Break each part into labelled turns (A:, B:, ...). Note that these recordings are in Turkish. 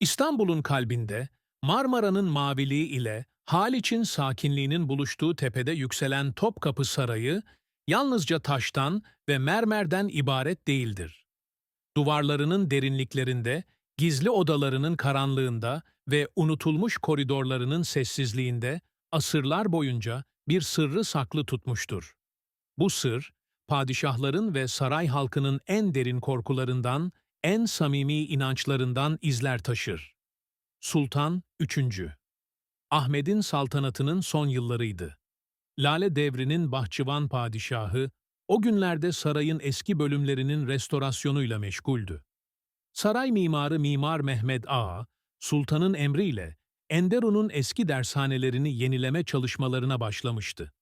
A: İstanbul'un kalbinde Marmara'nın maviliği ile Haliç'in sakinliğinin buluştuğu tepede yükselen Topkapı Sarayı yalnızca taştan ve mermerden ibaret değildir. Duvarlarının derinliklerinde, gizli odalarının karanlığında ve unutulmuş koridorlarının sessizliğinde asırlar boyunca bir sırrı saklı tutmuştur. Bu sır, padişahların ve saray halkının en derin korkularından, en samimi inançlarından izler taşır. Sultan 3. Ahmet'in saltanatının son yıllarıydı. Lale devrinin bahçıvan padişahı, o günlerde sarayın eski bölümlerinin restorasyonuyla meşguldü. Saray mimarı Mimar Mehmet Ağa, sultanın emriyle Enderun'un eski dershanelerini yenileme çalışmalarına başlamıştı.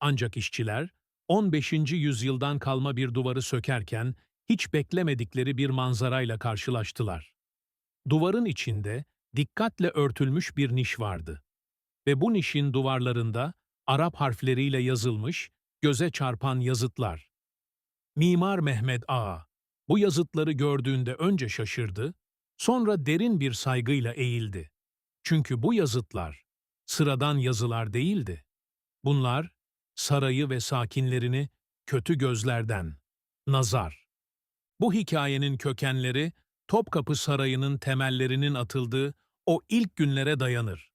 A: Ancak işçiler, 15. yüzyıldan kalma bir duvarı sökerken hiç beklemedikleri bir manzarayla karşılaştılar. Duvarın içinde dikkatle örtülmüş bir niş vardı. Ve bu nişin duvarlarında Arap harfleriyle yazılmış, göze çarpan yazıtlar. Mimar Mehmet Ağa, bu yazıtları gördüğünde önce şaşırdı, sonra derin bir saygıyla eğildi. Çünkü bu yazıtlar sıradan yazılar değildi. Bunlar sarayı ve sakinlerini kötü gözlerden, nazar. Bu hikayenin kökenleri Topkapı Sarayı'nın temellerinin atıldığı o ilk günlere dayanır.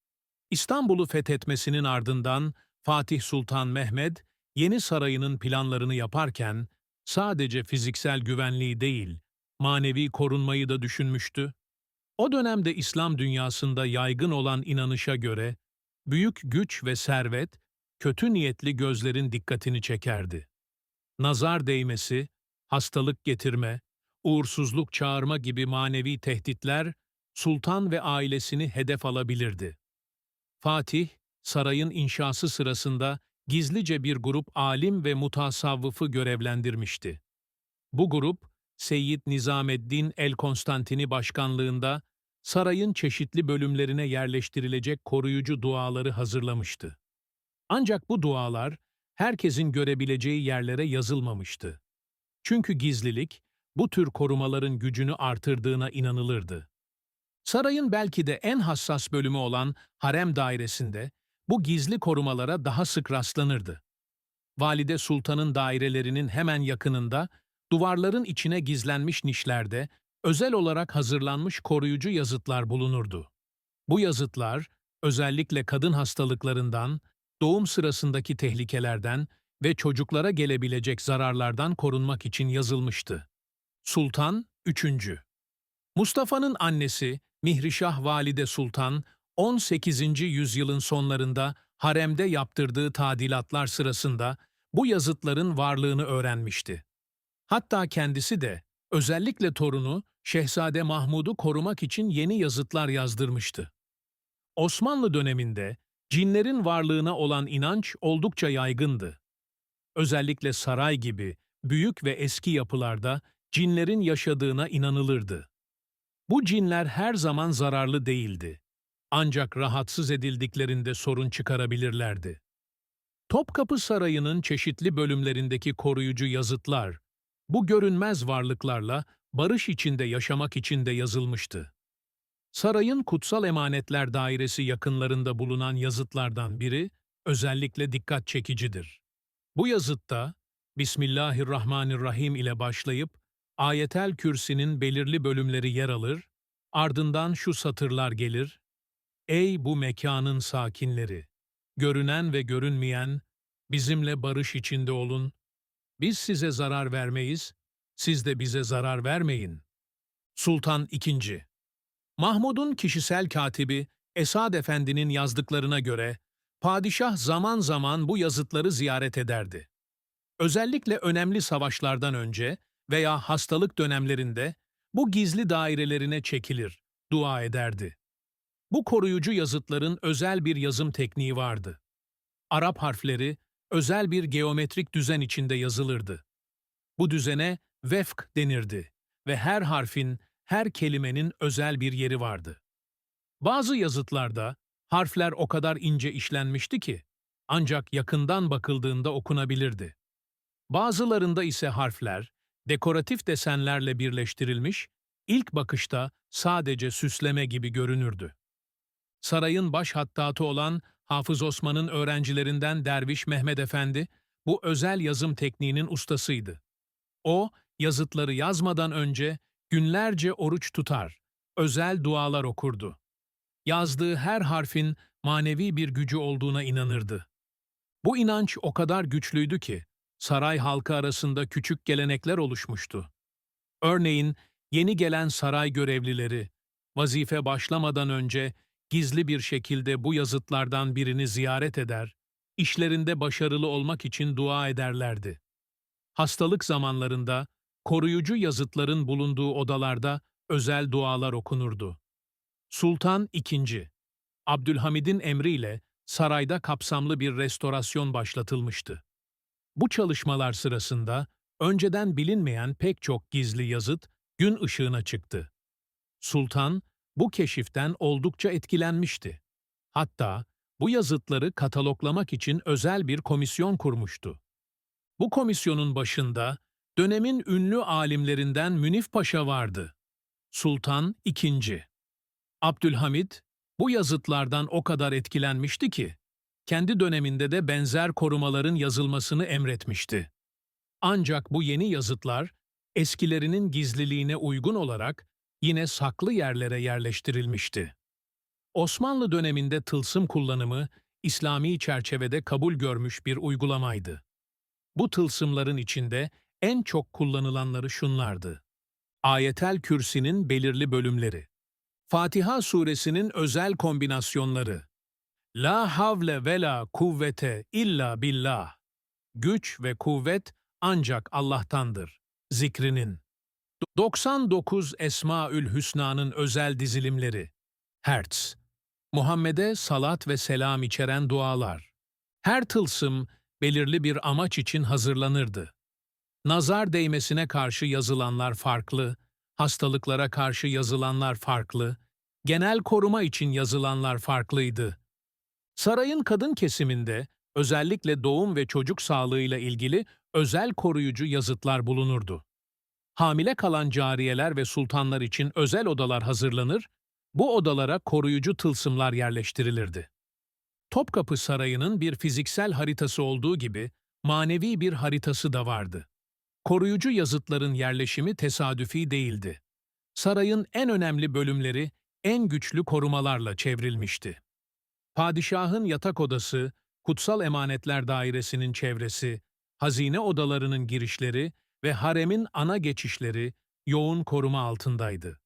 A: İstanbul'u fethetmesinin ardından Fatih Sultan Mehmed, yeni sarayının planlarını yaparken sadece fiziksel güvenliği değil, manevi korunmayı da düşünmüştü. O dönemde İslam dünyasında yaygın olan inanışa göre, büyük güç ve servet, kötü niyetli gözlerin dikkatini çekerdi. Nazar değmesi, hastalık getirme, uğursuzluk çağırma gibi manevi tehditler, sultan ve ailesini hedef alabilirdi. Fatih, sarayın inşası sırasında gizlice bir grup alim ve mutasavvıfı görevlendirmişti. Bu grup, Seyyid Nizameddin el-Konstantini başkanlığında sarayın çeşitli bölümlerine yerleştirilecek koruyucu duaları hazırlamıştı. Ancak bu dualar herkesin görebileceği yerlere yazılmamıştı. Çünkü gizlilik, bu tür korumaların gücünü artırdığına inanılırdı. Sarayın belki de en hassas bölümü olan harem dairesinde bu gizli korumalara daha sık rastlanırdı. Valide Sultan'ın dairelerinin hemen yakınında, duvarların içine gizlenmiş nişlerde özel olarak hazırlanmış koruyucu yazıtlar bulunurdu. Bu yazıtlar, özellikle kadın hastalıklarından, doğum sırasındaki tehlikelerden ve çocuklara gelebilecek zararlardan korunmak için yazılmıştı. Sultan 3. Mustafa'nın annesi Mihrişah Valide Sultan, 18. yüzyılın sonlarında haremde yaptırdığı tadilatlar sırasında bu yazıtların varlığını öğrenmişti. Hatta kendisi de özellikle torunu Şehzade Mahmud'u korumak için yeni yazıtlar yazdırmıştı. Osmanlı döneminde cinlerin varlığına olan inanç oldukça yaygındı. Özellikle saray gibi büyük ve eski yapılarda cinlerin yaşadığına inanılırdı. Bu cinler her zaman zararlı değildi. Ancak rahatsız edildiklerinde sorun çıkarabilirlerdi. Topkapı Sarayı'nın çeşitli bölümlerindeki koruyucu yazıtlar, bu görünmez varlıklarla barış içinde yaşamak için de yazılmıştı. Sarayın Kutsal Emanetler Dairesi yakınlarında bulunan yazıtlardan biri özellikle dikkat çekicidir. Bu yazıtta Bismillahirrahmanirrahim ile başlayıp Ayetel Kürsi'nin belirli bölümleri yer alır, ardından şu satırlar gelir, Ey bu mekanın sakinleri! Görünen ve görünmeyen, bizimle barış içinde olun. Biz size zarar vermeyiz, siz de bize zarar vermeyin. Sultan II Mahmud'un kişisel katibi Esad Efendi'nin yazdıklarına göre, padişah zaman zaman bu yazıtları ziyaret ederdi. Özellikle önemli savaşlardan önce veya hastalık dönemlerinde bu gizli dairelerine çekilir, dua ederdi. Bu koruyucu yazıtların özel bir yazım tekniği vardı. Arap harfleri özel bir geometrik düzen içinde yazılırdı. Bu düzene vefk denirdi ve her harfin, her kelimenin özel bir yeri vardı. Bazı yazıtlarda harfler o kadar ince işlenmişti ki ancak yakından bakıldığında okunabilirdi. Bazılarında ise harfler dekoratif desenlerle birleştirilmiş, ilk bakışta sadece süsleme gibi görünürdü. Sarayın baş hattatı olan Hafız Osman'ın öğrencilerinden Derviş Mehmet Efendi, bu özel yazım tekniğinin ustasıydı. O, yazıtları yazmadan önce günlerce oruç tutar, özel dualar okurdu. Yazdığı her harfin manevi bir gücü olduğuna inanırdı. Bu inanç o kadar güçlüydü ki, saray halkı arasında küçük gelenekler oluşmuştu. Örneğin, yeni gelen saray görevlileri, vazife başlamadan önce gizli bir şekilde bu yazıtlardan birini ziyaret eder, işlerinde başarılı olmak için dua ederlerdi. Hastalık zamanlarında koruyucu yazıtların bulunduğu odalarda özel dualar okunurdu. Sultan II. Abdülhamid'in emriyle sarayda kapsamlı bir restorasyon başlatılmıştı. Bu çalışmalar sırasında önceden bilinmeyen pek çok gizli yazıt gün ışığına çıktı. Sultan bu keşiften oldukça etkilenmişti. Hatta bu yazıtları kataloglamak için özel bir komisyon kurmuştu. Bu komisyonun başında dönemin ünlü alimlerinden Münif Paşa vardı. Sultan II. Abdülhamid bu yazıtlardan o kadar etkilenmişti ki, kendi döneminde de benzer korumaların yazılmasını emretmişti. Ancak bu yeni yazıtlar, eskilerinin gizliliğine uygun olarak yine saklı yerlere yerleştirilmişti. Osmanlı döneminde tılsım kullanımı, İslami çerçevede kabul görmüş bir uygulamaydı. Bu tılsımların içinde en çok kullanılanları şunlardı. Ayetel Kürsi'nin belirli bölümleri, Fatiha suresinin özel kombinasyonları, La havle ve la kuvvete illa billah, güç ve kuvvet ancak Allah'tandır, zikrinin. 99 Esmaül Hüsna'nın özel dizilimleri, Hertz, Muhammed'e salat ve selam içeren dualar. Her tılsım belirli bir amaç için hazırlanırdı. Nazar değmesine karşı yazılanlar farklı, hastalıklara karşı yazılanlar farklı, genel koruma için yazılanlar farklıydı. Sarayın kadın kesiminde özellikle doğum ve çocuk sağlığıyla ilgili özel koruyucu yazıtlar bulunurdu. Hamile kalan cariyeler ve sultanlar için özel odalar hazırlanır, bu odalara koruyucu tılsımlar yerleştirilirdi. Topkapı Sarayı'nın bir fiziksel haritası olduğu gibi manevi bir haritası da vardı. Koruyucu yazıtların yerleşimi tesadüfi değildi. Sarayın en önemli bölümleri en güçlü korumalarla çevrilmişti. Padişahın yatak odası, kutsal emanetler dairesinin çevresi, hazine odalarının girişleri ve haremin ana geçişleri yoğun koruma altındaydı.